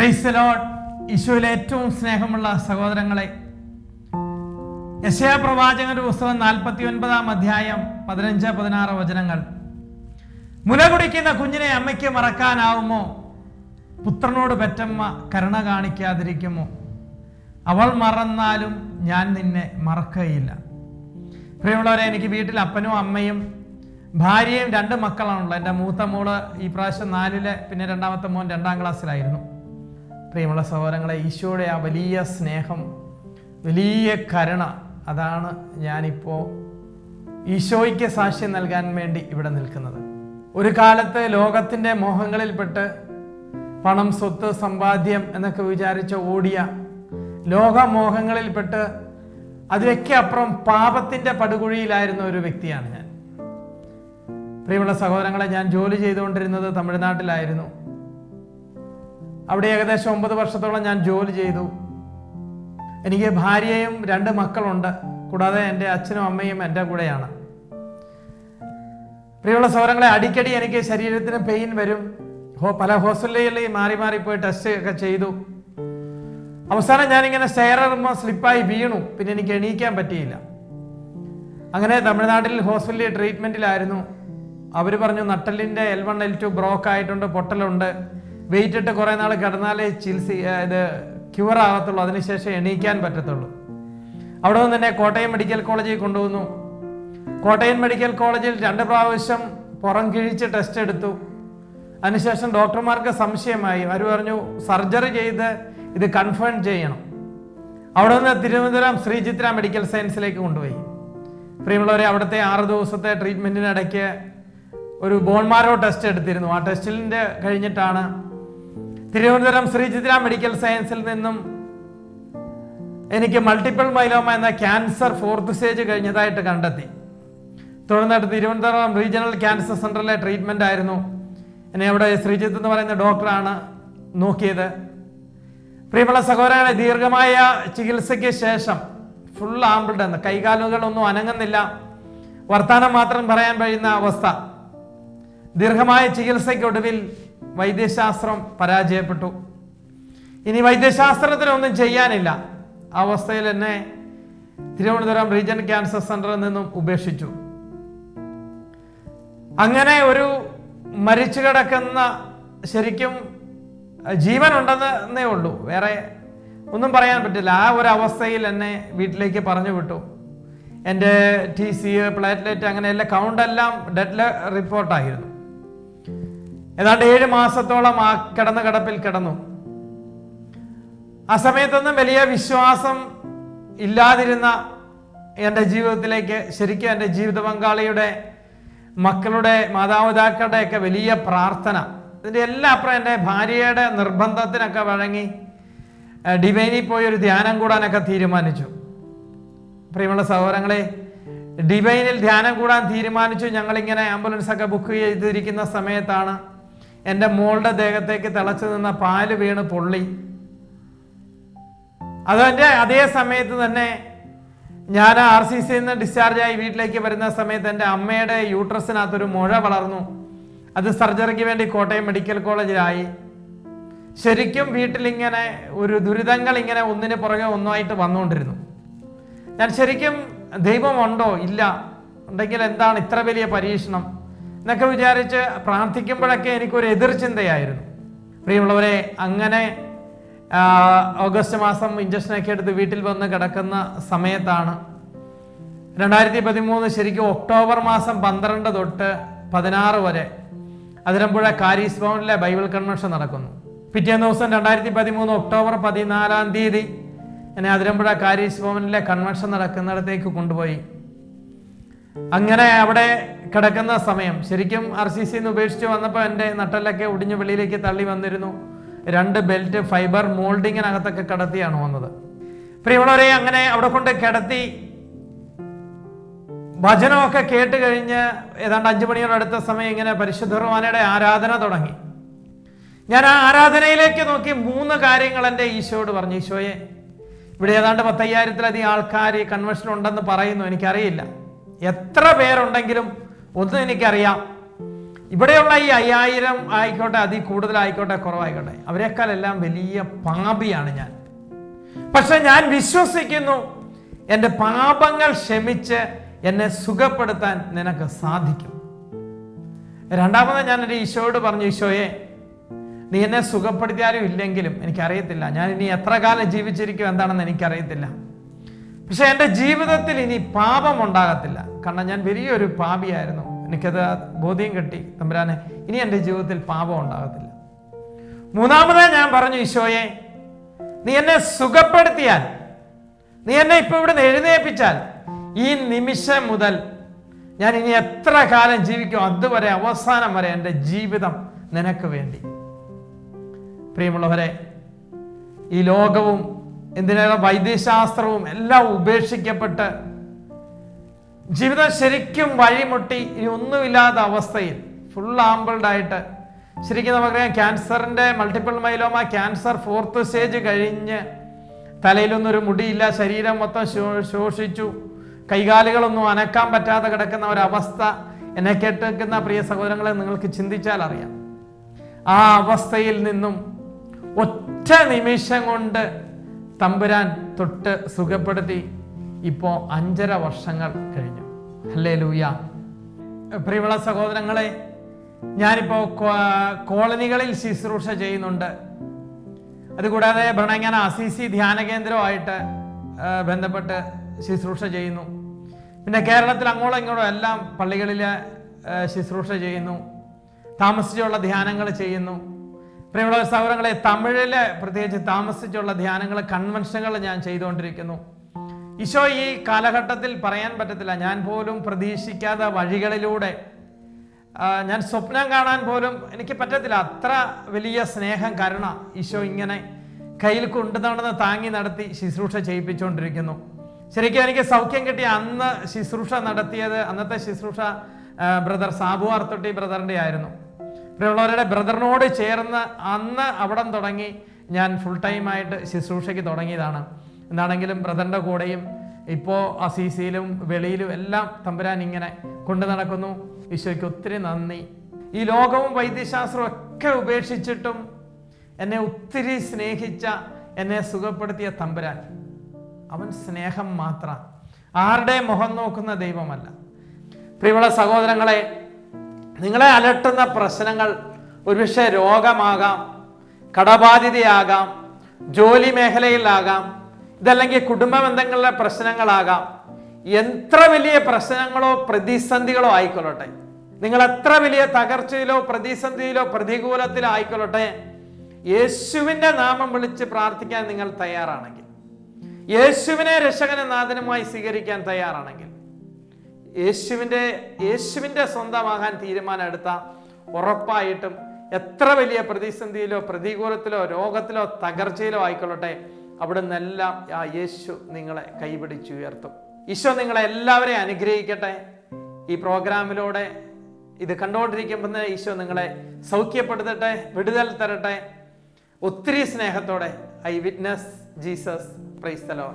Price load ഈശോയിലെ ഏറ്റവും സ്നേഹമുള്ള സഹോദരങ്ങളെ യശയ പ്രവാചകന്റെ പുസ്തകം നാൽപ്പത്തി ഒൻപതാം അധ്യായം പതിനഞ്ച് പതിനാറ് വചനങ്ങൾ. മുല കുടിക്കുന്ന കുഞ്ഞിനെ അമ്മയ്ക്ക് മറക്കാനാവുമോ? പുത്രനോട് പെറ്റമ്മ കരുണ കാണിക്കാതിരിക്കുമോ? അവൾ മറന്നാലും ഞാൻ നിന്നെ മറക്കുകയില്ല. പ്രിയമുള്ളവരെ എനിക്ക് വീട്ടിൽ അപ്പനും അമ്മയും ഭാര്യയും രണ്ട് മക്കളാണുള്ളത്. എന്റെ മൂത്ത മോൾ ഈ പ്രാവശ്യം നാലിലെ പിന്നെ രണ്ടാമത്തെ മോൻ രണ്ടാം ക്ലാസ്സിലായിരുന്നു. പ്രിയമുള്ള സഹോദരങ്ങളെ ഈശോയുടെ ആ വലിയ സ്നേഹം വലിയ കരുണ അതാണ് ഞാനിപ്പോൾ ഈശോയ്ക്ക് സാക്ഷ്യം നൽകാൻ വേണ്ടി ഇവിടെ നിൽക്കുന്നത്. ഒരു കാലത്ത് ലോകത്തിന്റെ മോഹങ്ങളിൽപ്പെട്ട് പണം സ്വത്ത് സമ്പാദ്യം എന്നൊക്കെ വിചാരിച്ച് ഓടിയ ലോകമോഹങ്ങളിൽപ്പെട്ട് അതിലൊക്കെ അപ്പുറം പാപത്തിന്റെ പടുകുഴിയിലായിരുന്ന ഒരു വ്യക്തിയാണ് ഞാൻ. പ്രിയമുള്ള സഹോദരങ്ങളെ ഞാൻ ജോലി ചെയ്തുകൊണ്ടിരുന്നത് തമിഴ്നാട്ടിലായിരുന്നു. അവിടെ ഏകദേശം ഒമ്പത് വർഷത്തോളം ഞാൻ ജോലി ചെയ്തു. എനിക്ക് ഭാര്യയും രണ്ട് മക്കളുണ്ട്. കൂടാതെ എന്റെ അച്ഛനും അമ്മയും എന്റെ കൂടെയാണ്. പ്രിയമുള്ള സൗരങ്ങളെ അടിക്കടി എനിക്ക് ശരീരത്തിന് പെയിൻ വരും. ഹോ പല ഹോസ്പിറ്റലുകളിൽ മാറി മാറി പോയി ടെസ്റ്റ് ഒക്കെ ചെയ്തു. അവസാനം ഞാനിങ്ങനെ സ്റ്റെയറുമ്പോൾ സ്ലിപ്പായി വീണു. പിന്നെ എനിക്ക് എണീക്കാൻ പറ്റിയില്ല. അങ്ങനെ തമിഴ്നാട്ടിൽ ഹോസ്പിറ്റലിൽ ട്രീറ്റ്മെന്റിലായിരുന്നു അവർ പറഞ്ഞു നട്ടലിന്റെ L one L two broke ആയിട്ടുണ്ട് പൊട്ടലുണ്ട്. വെയിറ്റ് ഇട്ട് കുറേ നാൾ കിടന്നാലേ ചികിത്സ ഇത് ക്യൂർ ആകത്തുള്ളൂ. അതിനുശേഷം എണീക്കാൻ പറ്റത്തുള്ളൂ. അവിടെ നിന്ന് തന്നെ കോട്ടയം മെഡിക്കൽ കോളേജിൽ കൊണ്ടുവന്നു. കോട്ടയം മെഡിക്കൽ കോളേജിൽ രണ്ട് പ്രാവശ്യം പുറം കിഴിച്ച് ടെസ്റ്റ് എടുത്തു. അതിനുശേഷം ഡോക്ടർമാർക്ക് സംശയമായി. അവർ പറഞ്ഞു സർജറി ചെയ്ത് ഇത് കൺഫേം ചെയ്യണം. അവിടെ നിന്ന് തിരുവനന്തപുരം ശ്രീചിത്ര മെഡിക്കൽ സയൻസിലേക്ക് കൊണ്ടുപോയി. പ്രിയമുള്ളവരെ അവിടുത്തെ ആറ് ദിവസത്തെ ട്രീറ്റ്മെന്റിനിടയ്ക്ക് ഒരു ബോൺമാരോ ടെസ്റ്റ് എടുത്തിരുന്നു. ആ ടെസ്റ്റിന്റെ കഴിഞ്ഞിട്ടാണ് തിരുവനന്തപുരം ശ്രീചിത്ര മെഡിക്കൽ സയൻസിൽ നിന്നും എനിക്ക് മൾട്ടിപ്പിൾ മൈലോമ എന്ന ക്യാൻസർ ഫോർത്ത് സ്റ്റേജ് കഴിഞ്ഞതായിട്ട് കണ്ടെത്തി. തുടർന്നായിട്ട് തിരുവനന്തപുരം റീജിയണൽ ക്യാൻസർ സെന്ററിലെ ട്രീറ്റ്മെന്റ് ആയിരുന്നു. എന്നെ അവിടെ ശ്രീജിത്ത് എന്ന് പറയുന്ന ഡോക്ടറാണ് നോക്കിയത്. പ്രിയമുള്ള സഹോദരങ്ങളെ ദീർഘമായ ചികിത്സയ്ക്ക് ശേഷം ഫുൾ ആംബിൾഡ് എന്ന് കൈകാലുകളൊന്നും അനങ്ങുന്നില്ല. വർത്താനം മാത്രം പറയാൻ കഴിയുന്ന അവസ്ഥ. ദീർഘമായ ചികിത്സയ്ക്കൊടുവിൽ വൈദ്യശാസ്ത്രം പരാജയപ്പെട്ടു. ഇനി വൈദ്യശാസ്ത്രത്തിനൊന്നും ചെയ്യാനില്ല. അവസ്ഥയിൽ എന്നെ തിരുവനന്തപുരം റീജിയൻ ക്യാൻസർ സെന്ററിൽ നിന്നും ഉപേക്ഷിച്ചു. അങ്ങനെ ഒരു മരിച്ചു കിടക്കുന്ന ശരിക്കും ജീവൻ ഉണ്ടെന്നേ ഉള്ളൂ. വേറെ ഒന്നും പറയാൻ പറ്റില്ല. ആ ഒരു അവസ്ഥയിൽ എന്നെ വീട്ടിലേക്ക് പറഞ്ഞു വിട്ടു. എന്റെ ടി സി പ്ലേറ്റ്ലെറ്റ് അങ്ങനെ എല്ലാ കൗണ്ടെല്ലാം ഡെഡ് റിപ്പോർട്ടായിരുന്നു ഏതാണ്ട് ഏഴ് മാസത്തോളം ആ കിടന്ന കിടപ്പിൽ കിടന്നു. ആ സമയത്തൊന്നും വലിയ വിശ്വാസം ഇല്ലാതിരുന്ന എന്റെ ജീവിതത്തിലേക്ക് ശരിക്കും എന്റെ ജീവിത പങ്കാളിയുടെ മക്കളുടെ മാതാപിതാക്കളുടെ ഒക്കെ വലിയ പ്രാർത്ഥന. ഇതിന്റെ എല്ലാം അപ്പുറം എന്റെ ഭാര്യയുടെ നിർബന്ധത്തിനൊക്കെ വഴങ്ങി ഡിവൈനിൽ പോയി ഒരു ധ്യാനം കൂടാനൊക്കെ തീരുമാനിച്ചു. പ്രിയമുള്ള സഹോദരങ്ങളെ ഡിവൈനിൽ ധ്യാനം കൂടാൻ തീരുമാനിച്ചു. ഞങ്ങളിങ്ങനെ ആംബുലൻസൊക്കെ ബുക്ക് ചെയ്തിരിക്കുന്ന സമയത്താണ് എന്റെ മോളുടെ ദേഹത്തേക്ക് തിളച്ചു നിന്ന പാൽ വീണ് പൊള്ളി. അതെന്റെ അതേ സമയത്ത് തന്നെ ഞാൻ ആർ സി സിയിൽ നിന്ന് ഡിസ്ചാർജായി വീട്ടിലേക്ക് വരുന്ന സമയത്ത് എന്റെ അമ്മയുടെ യൂട്രസിനകത്തൊരു മുഴ വളർന്നു. അത് സർജറിക്ക് വേണ്ടി കോട്ടയം മെഡിക്കൽ കോളേജിലായി. ശരിക്കും വീട്ടിലിങ്ങനെ ഒരു ദുരിതങ്ങൾ ഇങ്ങനെ ഒന്നിന് പുറകെ ഒന്നായിട്ട് വന്നുകൊണ്ടിരുന്നു. ഞാൻ ശരിക്കും ദൈവമുണ്ടോ? ഇല്ല. ഉണ്ടെങ്കിൽ എന്താണ് ഇത്ര വലിയ പരീക്ഷണം? എന്നൊക്കെ വിചാരിച്ച് പ്രാർത്ഥിക്കുമ്പോഴൊക്കെ എനിക്കൊരു എതിർചിന്തയായിരുന്നു. പ്രിയമുള്ളവരെ അങ്ങനെ ഓഗസ്റ്റ് മാസം ഇഞ്ചക്ഷനൊക്കെ എടുത്ത് വീട്ടിൽ വന്ന് കിടക്കുന്ന സമയത്താണ് രണ്ടായിരത്തി പതിമൂന്ന് ശരിക്കും ഒക്ടോബർ മാസം പന്ത്രണ്ട് തൊട്ട് പതിനാറ് വരെ അതിരമ്പുഴ കാരീസ് ഭവനിലെ ബൈബിൾ കൺവെൻഷൻ നടക്കുന്നു. പിറ്റേന്ന് ദിവസം രണ്ടായിരത്തി പതിമൂന്ന് ഒക്ടോബർ പതിനാലാം തീയതി എന്നെ അതിരമ്പുഴ കാരീസ് ഭവനിലെ കൺവെൻഷൻ നടക്കുന്നിടത്തേക്ക് കൊണ്ടുപോയി. അങ്ങനെ അവിടെ കിടക്കുന്ന സമയം. ശരിക്കും ആർ സി സിന്ന് ഉപേക്ഷിച്ച് വന്നപ്പോൾ എന്റെ നട്ടലൊക്കെ ഒടിഞ്ഞ് വെളിയിലേക്ക് തള്ളി വന്നിരുന്നു. രണ്ട് ബെൽറ്റ് ഫൈബർ മോൾഡിങ്ങിനകത്തൊക്കെ കിടത്തിയാണ് വന്നത്. പ്രിയമുള്ളവരെ അങ്ങനെ അവിടെ കൊണ്ട് കിടത്തി ഭജനമൊക്കെ കേട്ട് കഴിഞ്ഞ് ഏതാണ്ട് അഞ്ചു മണിയോട് അടുത്ത സമയം ഇങ്ങനെ പരിശുദ്ധ ആരാധന തുടങ്ങി. ഞാൻ ആ ആരാധനയിലേക്ക് നോക്കി മൂന്ന് കാര്യങ്ങൾ എന്റെ ഈശോയോട് പറഞ്ഞു. ഈശോയെ ഇവിടെ ഏതാണ്ട് പത്തയ്യായിരത്തിലധികം ആൾക്കാർ ഈ കൺവെൻഷൻ ഉണ്ടെന്ന് പറയുന്നു. എനിക്കറിയില്ല. എത്ര പേരുണ്ടെങ്കിലും ഒന്നും എനിക്കറിയാം. ഇവിടെയുള്ള ഈ അയ്യായിരം ആയിക്കോട്ടെ അതിൽ കൂടുതലായിക്കോട്ടെ കുറവായിക്കോട്ടെ അവരെക്കാളെല്ലാം വലിയ പാപിയാണ് ഞാൻ. പക്ഷെ ഞാൻ വിശ്വസിക്കുന്നു എന്റെ പാപങ്ങൾ ക്ഷമിച്ച് എന്നെ സുഖപ്പെടുത്താൻ നിനക്ക് സാധിക്കും. രണ്ടാമത് എന്റെ ഈശോയോട് പറഞ്ഞു ഈശോയെ നീ എന്നെ സുഖപ്പെടുത്തിയാലും ഇല്ലെങ്കിലും എനിക്കറിയത്തില്ല. ഞാൻ ഇനി എത്ര കാലം ജീവിച്ചിരിക്കും എന്താണെന്ന് എനിക്കറിയത്തില്ല. പക്ഷെ എന്റെ ജീവിതത്തിൽ ഇനി പാപം ഉണ്ടാകത്തില്ല കാരണം ഞാൻ വലിയൊരു പാപിയായിരുന്നു. എനിക്കത് ബോധ്യം കിട്ടി. തമ്പുരാനെ ഇനി എന്റെ ജീവിതത്തിൽ പാപം ഉണ്ടാകത്തില്ല. മൂന്നാമതേ ഞാൻ പറഞ്ഞു ഈശോയെ നീ എന്നെ സുഖപ്പെടുത്തിയാൽ നീ എന്നെ ഇപ്പൊ ഇവിടെ എഴുന്നേൽപ്പിച്ചാൽ ഈ നിമിഷം മുതൽ ഞാൻ ഇനി എത്ര കാലം ജീവിക്കും അതുവരെ അവസാനം വരെ എന്റെ ജീവിതം നിനക്ക് വേണ്ടി. പ്രിയമുള്ളവരെ ഈ ലോകവും എന്തിനേറെ വൈദ്യശാസ്ത്രവും എല്ലാം ഉപേക്ഷിക്കപ്പെട്ട് ജീവിതം ശരിക്കും വഴിമുട്ടി ഇനി ഒന്നുമില്ലാത്ത അവസ്ഥയിൽ ഫുൾ ആമ്പിൾഡ് ആയിട്ട് ശരിക്കും നമുക്കറിയാം ക്യാൻസറിന്റെ multiple myeloma cancer fourth stage കഴിഞ്ഞ് തലയിലൊന്നൊരു മുടിയില്ല ശരീരം മൊത്തം ശോഷിച്ചു കൈകാലുകളൊന്നും അനക്കാൻ പറ്റാതെ കിടക്കുന്ന ഒരവസ്ഥ എന്നെ കേട്ടിരിക്കുന്ന പ്രിയ സഹോദരങ്ങളെ നിങ്ങൾക്ക് ചിന്തിച്ചാൽ അറിയാം. ആ അവസ്ഥയിൽ നിന്നും ഒറ്റ നിമിഷം കൊണ്ട് തമ്പുരാൻ തൊട്ട് സുഖപ്പെടുത്തി. ഇപ്പോൾ അഞ്ചര വർഷങ്ങൾ കഴിഞ്ഞു. അല്ലേ ലൂയ പ്രിയമുള്ള സഹോദരങ്ങളെ ഞാനിപ്പോൾ കോളനികളിൽ ശുശ്രൂഷ ചെയ്യുന്നുണ്ട്. അതുകൂടാതെ ഭരണങ്ങന അസിസി ധ്യാന കേന്ദ്രമായിട്ട് ബന്ധപ്പെട്ട് ശുശ്രൂഷ ചെയ്യുന്നു. പിന്നെ കേരളത്തിൽ അങ്ങോളം ഇങ്ങോട്ടും എല്ലാം പള്ളികളിൽ ശുശ്രൂഷ ചെയ്യുന്നു. താമസിച്ചുള്ള ധ്യാനങ്ങൾ ചെയ്യുന്നു. പ്രിയമുള്ള സഹോദരങ്ങളെ തമിഴിൽ പ്രത്യേകിച്ച് താമസിച്ചുള്ള ധ്യാനങ്ങൾ കൺവെൻഷനുകൾ ഞാൻ ചെയ്തുകൊണ്ടിരിക്കുന്നു. ഈശോ ഈ കാലഘട്ടത്തിൽ പറയാൻ പറ്റത്തില്ല. ഞാൻ പോലും പ്രതീക്ഷിക്കാത്ത വഴികളിലൂടെ ഞാൻ സ്വപ്നം കാണാൻ പോലും എനിക്ക് പറ്റത്തില്ല. അത്ര വലിയ സ്നേഹം കരുണ ഈശോ ഇങ്ങനെ കയ്യിൽ കൊണ്ടുനടന്ന് താങ്ങി നടത്തി ശുശ്രൂഷ ചെയ്യിപ്പിച്ചുകൊണ്ടിരിക്കുന്നു. ശരിക്കും എനിക്ക് സൗഖ്യം കിട്ടിയ അന്ന് ശുശ്രൂഷ നടത്തിയത്. അന്നത്തെ ശുശ്രൂഷ ബ്രദർ സാബു ആർത്തൊട്ടി ബ്രദറിന്റെ ആയിരുന്നു. പ്രിയമുള്ളവരുടെ ബ്രദറിനോട് ചേർന്ന് അന്ന് അവിടം തുടങ്ങി. ഞാൻ ഫുൾ ടൈമായിട്ട് ശുശ്രൂഷയ്ക്ക് തുടങ്ങിയതാണ്. എന്താണെങ്കിലും ബ്രദറിന്റെ കൂടെയും ഇപ്പോൾ അസീസിയിലും വെളിയിലും എല്ലാം തമ്പുരാൻ ഇങ്ങനെ കൊണ്ടു നടക്കുന്നു. ഈശോയ്ക്ക് ഒത്തിരി നന്ദി. ഈ ലോകവും വൈദ്യശാസ്ത്രവും ഒക്കെ ഉപേക്ഷിച്ചിട്ടും എന്നെ ഒത്തിരി സ്നേഹിച്ച എന്നെ സുഖപ്പെടുത്തിയ തമ്പുരാൻ. അവൻ സ്നേഹം മാത്രം. ആരുടെ മുഖം നോക്കുന്ന ദൈവമല്ല. പ്രിയമുള്ള സഹോദരങ്ങളെ നിങ്ങളെ അലട്ടുന്ന പ്രശ്നങ്ങൾ ഒരുപക്ഷെ രോഗമാകാം കടബാധിതയാകാം ജോലി മേഖലയിലാകാം ഇതല്ലെങ്കിൽ കുടുംബ ബന്ധങ്ങളിലെ പ്രശ്നങ്ങളാകാം. എത്ര വലിയ പ്രശ്നങ്ങളോ പ്രതിസന്ധികളോ ആയിക്കൊള്ളട്ടെ. നിങ്ങൾ എത്ര വലിയ തകർച്ചയിലോ പ്രതിസന്ധിയിലോ പ്രതികൂലത്തിലോ ആയിക്കൊള്ളട്ടെ. യേശുവിന്റെ നാമം വിളിച്ച് പ്രാർത്ഥിക്കാൻ നിങ്ങൾ തയ്യാറാണെങ്കിൽ. യേശുവിനെ രക്ഷകന നാഥനുമായി സ്വീകരിക്കാൻ തയ്യാറാണെങ്കിൽ. യേശുവിന്റെ യേശുവിന്റെ സ്വന്തമാകാൻ തീരുമാനം എടുത്ത ഉറപ്പായിട്ടും എത്ര വലിയ പ്രതിസന്ധിയിലോ പ്രതികൂലത്തിലോ രോഗത്തിലോ തകർച്ചയിലോ ആയിക്കൊള്ളട്ടെ. അവിടെ നിന്നെല്ലാം ആ യേശു നിങ്ങളെ കൈപിടിച്ചുയർത്തും ഈശോ നിങ്ങളെ എല്ലാവരെയും അനുഗ്രഹിക്കട്ടെ. ഈ പ്രോഗ്രാമിലൂടെ ഇത് കണ്ടുകൊണ്ടിരിക്കുമ്പോൾ ഈശോ നിങ്ങളെ സൗഖ്യപ്പെടുത്തട്ടെ വിടുതൽ തരട്ടെ. ഒത്തിരി സ്നേഹത്തോടെ. I witness Jesus. പ്രൈസ് തലോ